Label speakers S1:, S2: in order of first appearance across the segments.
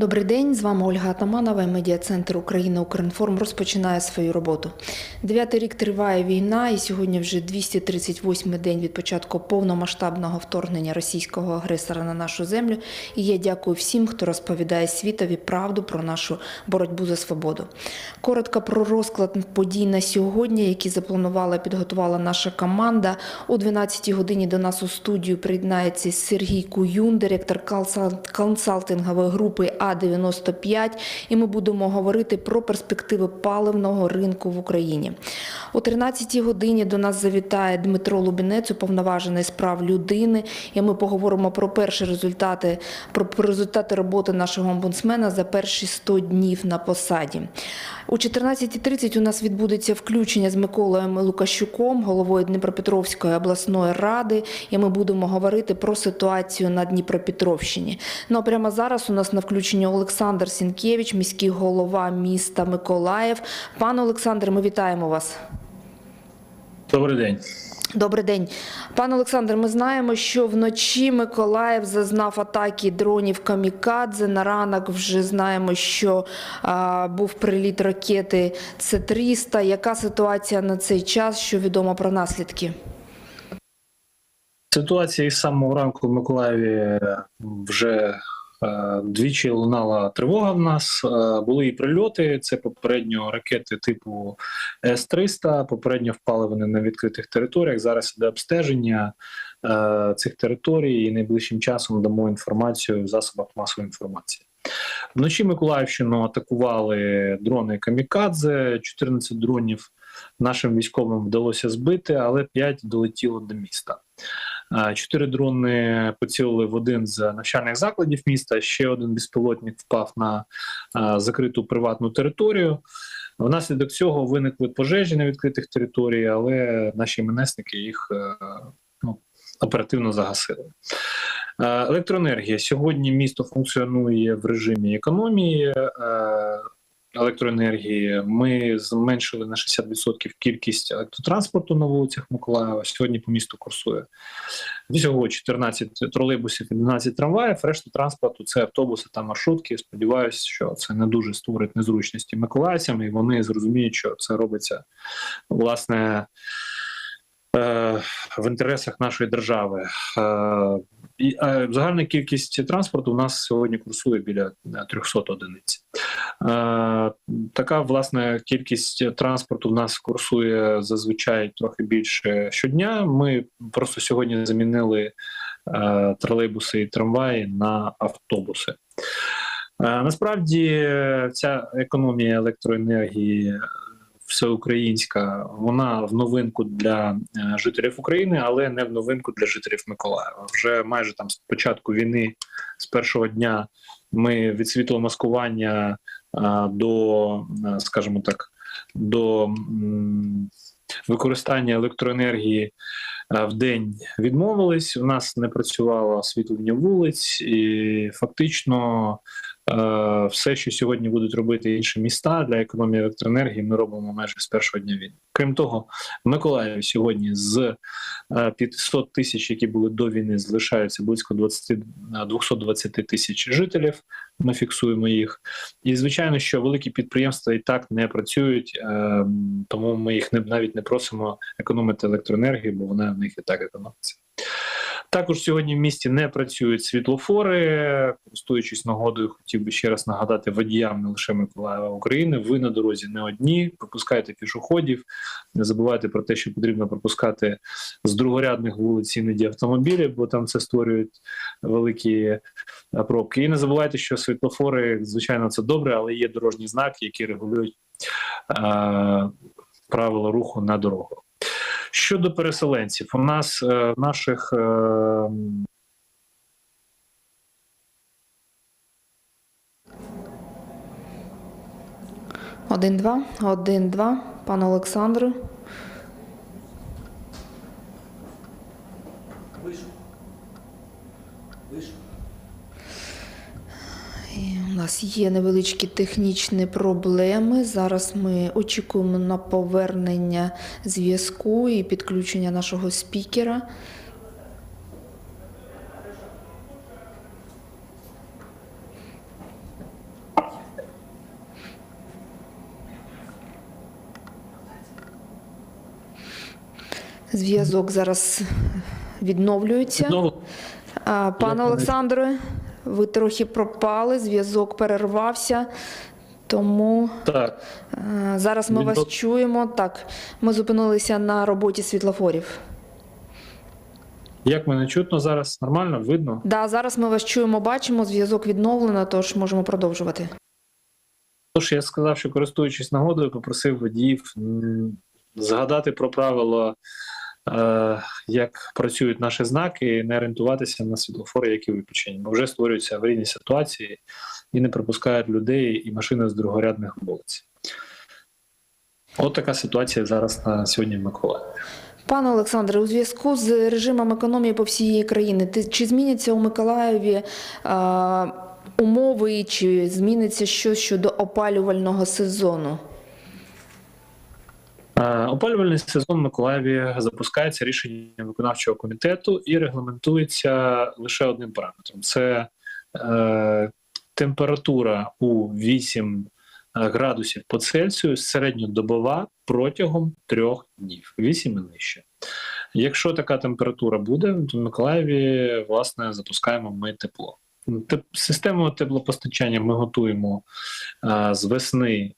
S1: Добрий день, з вами Ольга Атаманова. Медіа-центр Україна Укрінформ розпочинає свою роботу. Дев'ятий рік триває війна, і сьогодні вже 238-й день від початку повномасштабного вторгнення російського агресора на нашу землю. І я дякую всім, хто розповідає світові правду про нашу боротьбу за свободу. Коротко про розклад подій на сьогодні, які запланувала і підготувала наша команда. О 12-й годині до нас у студію приєднається Сергій Куюн, директор консал- консалтингової групи А95, і ми будемо говорити про перспективи паливного ринку в Україні. О 13-й годині до нас завітає Дмитро Лубінець, уповноважений з прав людини, і ми поговоримо про перші результати, про, результати роботи нашого омбудсмена за перші 100 днів на посаді. О 14.30 у нас відбудеться включення з Миколою Лукащуком, головою Дніпропетровської обласної ради, і ми будемо говорити про ситуацію на Дніпропетровщині. Ну а прямо зараз у нас на включенні Олександр Сінкевич, міський голова міста Миколаїв. Пане Олександре, ми вітаємо вас.
S2: Добрий день.
S1: Добрий день, пане Олександр. Ми знаємо, що вночі Миколаїв зазнав атаки дронів Камікадзе. На ранок вже знаємо, що а, був приліт ракети С-300. Яка ситуація на цей час? Що відомо про наслідки?
S2: Ситуація із самого ранку в Миколаєві вже двічі лунала тривога в нас. Е, були і прильоти. Це попередньо ракети типу С-300. Попередньо впали вони на відкритих територіях. Зараз іде обстеження е, цих територій, і найближчим часом дамо інформацію в засобах масової інформації. Вночі Миколаївщину атакували дрони Камікадзе, 14 дронів нашим військовим вдалося збити, але 5 долетіло до міста. А, Чотири дрони поцілили в один з навчальних закладів міста. Ще один безпілотник впав на закриту приватну територію. Внаслідок цього виникли пожежі на відкритих територіях, але наші менесники їх е, ну, оперативно загасили. Е, Електроенергія сьогодні місто функціонує в режимі економії е, електроенергії. Ми зменшили на 60% кількість електротранспорту на вулицях Миколаєва. Сьогодні по місту курсує всього 14 тролейбусів і 12 трамваїв. Решта транспорту це автобуси та маршрутки. Сподіваюся, що це не дуже створить незручності миколаївцям, і вони зрозуміють, що це робиться власне. е, В інтересах нашої держави Е, і е, загальна кількість транспорту у нас сьогодні курсує біля е, 300 одиниць. Е, Така власне кількість транспорту в нас курсує зазвичай трохи більше щодня. Ми просто сьогодні замінили е, тролейбуси і трамваї на автобуси. Е, Насправді ця економія електроенергії всеукраїнська, вона в новинку для жителів України, але не в новинку для жителів Миколаєва. Вже майже там з початку війни, з першого дня, ми від світломаскування до, е, скажімо так, до використання електроенергії е, в день відмовились. У нас не працювало освітлення вулиць, і фактично е, все, що сьогодні будуть робити інші міста для економії електроенергії, ми робимо майже з першого дня війни. Крім того, в Миколаєві сьогодні з е, 500 тисяч, які були до війни, залишаються близько 20, е, 220 тисяч жителів. Ми фіксуємо їх. І звичайно, що великі підприємства і так не працюють, е, тому ми їх навіть не просимо економити електроенергію, бо вона в них і так економиться. Також сьогодні в місті не працюють світлофори. Користуючись нагодою, хотів би ще раз нагадати водіям не лише Миколаєва України. Ви на дорозі не одні. Пропускайте пішоходів. Не забувайте про те, що потрібно пропускати з другорядних вулиць іноді автомобілі, бо там це створюють великі е, пробки. І не забувайте, що світлофори, звичайно, це добре, але є дорожні знаки, які регулюють е, правила руху на дорогах. Щодо переселенців, у нас е, наших е,
S1: Один-два, один-два. Пане Олександре. І У нас є невеличкі технічні проблеми. Зараз ми очікуємо на повернення зв'язку і підключення нашого спікера. Зв'язок зараз відновлюється. Пане Олександре ви трохи пропали, зв'язок перервався. Тому
S2: так.
S1: е, зараз ми вас
S2: Відно-
S1: чуємо. Так, ми зупинилися на роботі світлофорів.
S2: Як мене чутно зараз? Нормально, видно?
S1: Да, зараз ми вас чуємо, бачимо, зв'язок відновлено, тож можемо продовжувати.
S2: Тож я сказав, що користуючись нагодою, попросив водіїв згадати про правило, як працюють наші знаки, і не орієнтуватися на світлофори, які виключені, бо вже створюються аварійні ситуації і не пропускають людей і машини з другорядних вулиць. От така ситуація зараз на сьогодні в Миколаєві.
S1: Пане Олександре, у зв'язку з режимом економії по всієї країни, ти- чи зміняться у Миколаєві е, умови, чи зміниться щось щодо опалювального сезону?
S2: Е, Опалювальний сезон в Миколаєві запускається рішенням виконавчого комітету і регламентується лише одним параметром: це е, температура у 8 градусів по Цельсію середньодобова протягом трьох днів, 8 і нижче. Якщо така температура буде, то в Миколаєві власне запускаємо ми тепло. Систему теплопостачання ми готуємо е, з весни е,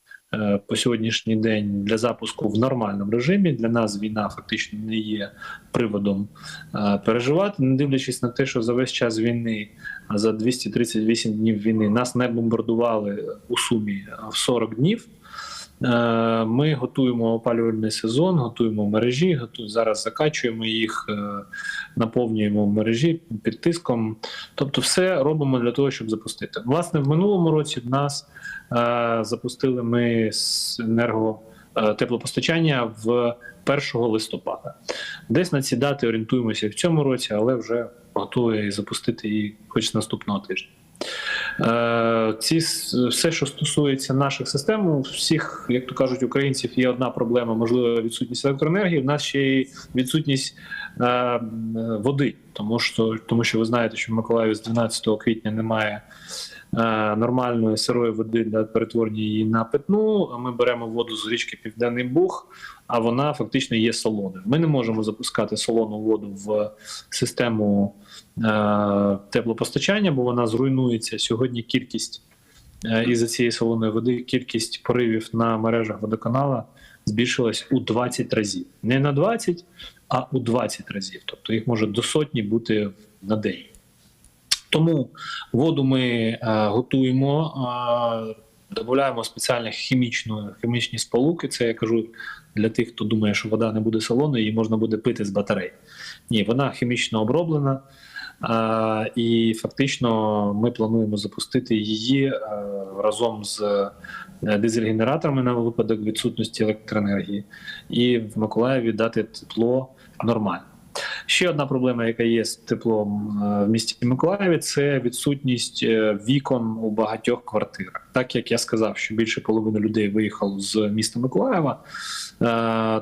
S2: по сьогоднішній день для запуску в нормальному режимі. Для нас війна фактично не є приводом е, переживати, не дивлячись на те, що за весь час війни, за 238 днів війни, нас не бомбардували у сумі в 40 днів. Е, Ми готуємо опалювальний сезон, готуємо мережі, готу... зараз закачуємо їх, е, наповнюємо мережі під тиском. Тобто, все робимо для того, щоб запустити. Власне, в минулому році в нас е, запустили ми з енерго теплопостачання в 1 листопада. Десь на ці дати орієнтуємося в цьому році, але вже готові запустити її хоч наступного тижня. Е, Ці все, що стосується наших систем, у всіх, як то кажуть, українців є одна проблема, можливо, відсутність електроенергії. У нас ще й відсутність е, води, тому що тому що ви знаєте, що в Миколаєві з 12 квітня немає нормальної сирої води для перетворення її на питну. Ми беремо воду з річки Південний Буг, а вона фактично є солоною. Ми не можемо запускати солону воду в систему е, теплопостачання, бо вона зруйнується сьогодні. Кількість е, із-за цієї солоної води, кількість поривів на мережах водоканала збільшилась у 20 разів. Не на 20, а у 20 разів. Тобто їх може до сотні бути на день. Тому воду ми е, готуємо, е, додаємо спеціальні хімічні, хімічні сполуки. Це я кажу для тих, хто думає, що вода не буде солоною, її можна буде пити з батарей. Ні, вона хімічно оброблена. А, і фактично ми плануємо запустити її е, разом з е, дизель-генераторами на випадок відсутності електроенергії, і в Миколаєві дати тепло нормально. Ще одна проблема, яка є з теплом е, в місті Миколаєві, це відсутність е, вікон у багатьох квартирах. Так як я сказав, що більше половини людей виїхало з міста Миколаєва,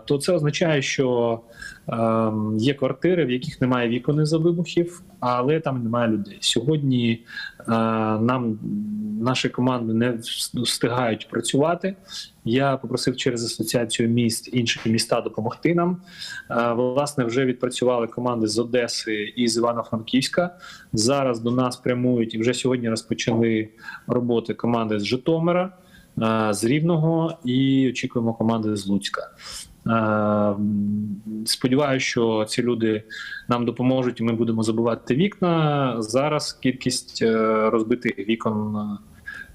S2: то це означає, що е, є квартири, в яких немає вікон із-за вибухів, але там немає людей. Сьогодні е, нам наші команди не встигають працювати. Я попросив через асоціацію міст інші міста допомогти нам. Е, Власне, вже відпрацювали команди з Одеси і з Івано-Франківська. Зараз до нас прямують і вже сьогодні розпочали роботи команди з Житомира, е, з Рівного і очікуємо команди з Луцька. Сподіваюся, що ці люди нам допоможуть, і ми будемо забивати вікна. Зараз кількість е, розбитих вікон,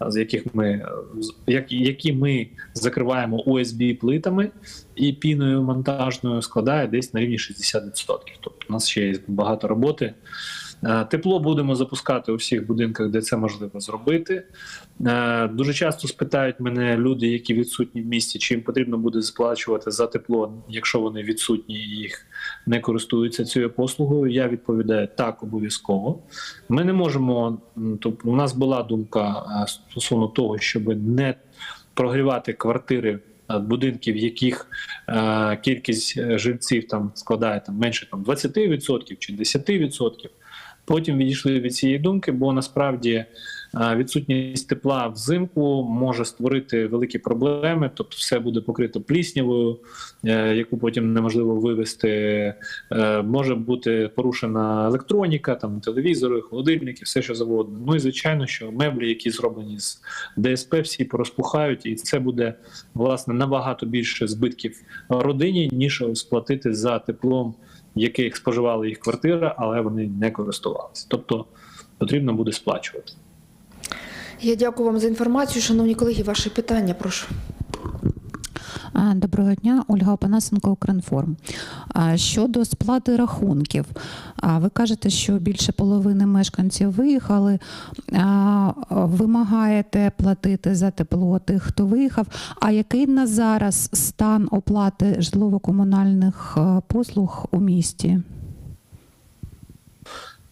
S2: е, з яких ми які ми закриваємо ОСБ плитами і піною монтажною, складає десь на рівні 60%. Тобто у нас ще є багато роботи. Е, Тепло будемо запускати у всіх будинках, де це можливо зробити. Е, Дуже часто спитають мене люди, які відсутні в місті, чи їм потрібно буде сплачувати за тепло, якщо вони відсутні і їх не користуються цією послугою. Я відповідаю так, обов'язково. Ми не можемо. Тобто, у нас була думка е, стосовно того, щоб не прогрівати квартири. Будинків, в яких е, кількість жильців там складає там менше там 20% чи 10%. Потім відійшли від цієї думки, бо насправді Е, Відсутність тепла взимку може створити великі проблеми, тобто все буде покрито пліснявою, е, яку потім неможливо вивести. Е, Може бути порушена електроніка, там телевізори, холодильники, все що завгодно. Ну і звичайно, що меблі, які зроблені з ДСП, всі порозпухають, і це буде власне набагато більше збитків родині, ніж сплатити за теплом, яких споживала їх квартира, але вони не користувалися. Тобто потрібно буде сплачувати.
S1: Я дякую вам за інформацію. Шановні колеги, ваші питання, прошу.
S3: Доброго дня, Ольга Опанасенко, Укрінформ. Щодо сплати рахунків, ви кажете, що більше половини мешканців виїхали. Вимагаєте платити за тепло тих, хто виїхав. А який на зараз стан оплати житлово-комунальних послуг у місті?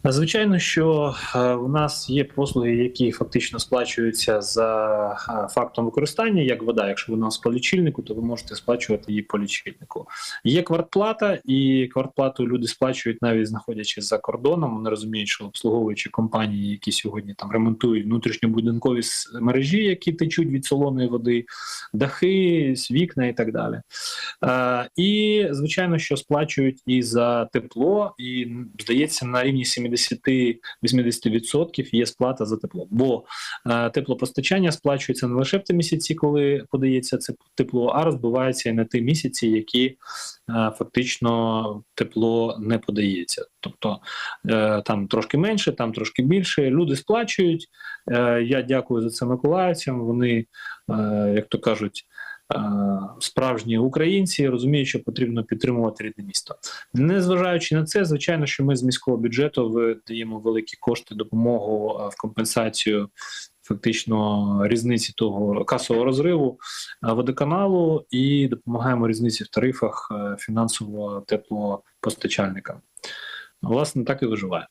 S2: Звичайно, що у нас є послуги, які фактично сплачуються за фактом використання, як вода. Якщо вона з по лічильнику, то ви можете сплачувати її по лічильнику. Є квартплата, і квартплату люди сплачують навіть знаходячись за кордоном. Вони розуміють, що обслуговуючі компанії, які сьогодні там ремонтують внутрішньобудинкові мережі, які течуть від солоної води, дахи, вікна і так далі. І звичайно, що сплачують і за тепло, і здається, на рівні 70-80% є сплата за тепло. Бо е, теплопостачання сплачується не лише в ті місяці, коли подається це тепло, а розбивається і на ті місяці, які е, фактично тепло не подається. Тобто е, там трошки менше, там трошки більше. Люди сплачують. Е, Я дякую за це миколаївцям. Вони, е, як то кажуть, справжні українці розуміють, що потрібно підтримувати рідне місто. Незважаючи на це, звичайно, що ми з міського бюджету видаємо великі кошти допомогу е, в компенсацію. Фактично різниці того касового розриву е, водоканалу і допомагаємо різниці в тарифах е, фінансово теплопостачальникам. Власне, так і виживає.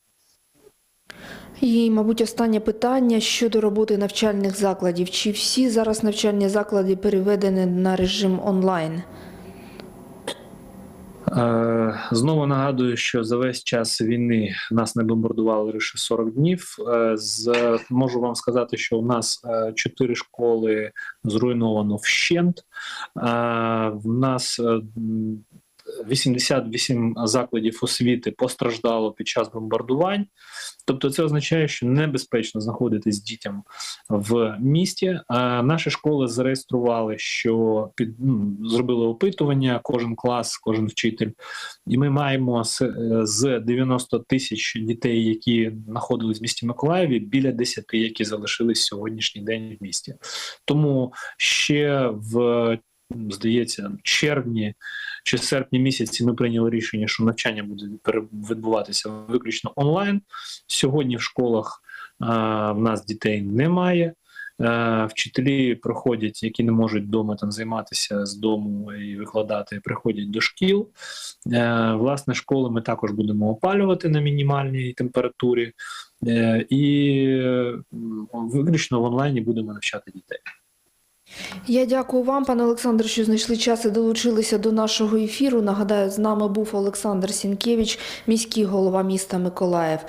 S1: І, мабуть, останнє питання щодо роботи навчальних закладів. Чи всі зараз навчальні заклади переведені на режим онлайн?
S2: Е, Знову нагадую, що за весь час війни нас не бомбардували лише 40 днів. Е, можу вам сказати, що у нас е, чотири школи зруйновано вщент. Е, В нас е, 88 закладів освіти постраждало під час бомбардувань. Тобто, це означає, що небезпечно знаходитись дітям в місті. Е, Наші школи зареєстрували, що під ну, зробили опитування, кожен клас, кожен вчитель, і ми маємо з, е, з 90 тисяч дітей, які знаходились в місті Миколаєві, біля 10, які залишились сьогоднішній день в місті. Тому ще в здається, червні чи серпні місяці ми прийняли рішення, що навчання буде відбуватися виключно онлайн. Сьогодні в школах а, в нас дітей немає. Е, Вчителі приходять, які не можуть вдома там займатися з дому і викладати, приходять до шкіл. Е, Власне, школи ми також будемо опалювати на мінімальній температурі, Е, і е, виключно в онлайні будемо навчати дітей.
S1: Я дякую вам, пане Олександр, що знайшли час і долучилися до нашого ефіру. Нагадаю, з нами був Олександр Сінкевич, міський голова міста Миколаїв.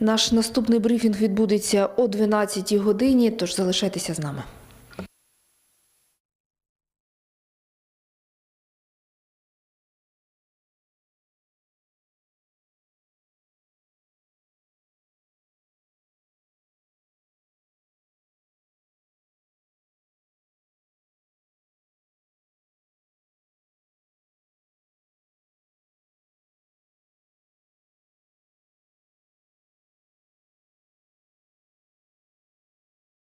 S1: Наш наступний брифінг відбудеться о 12 годині, тож залишайтеся з нами.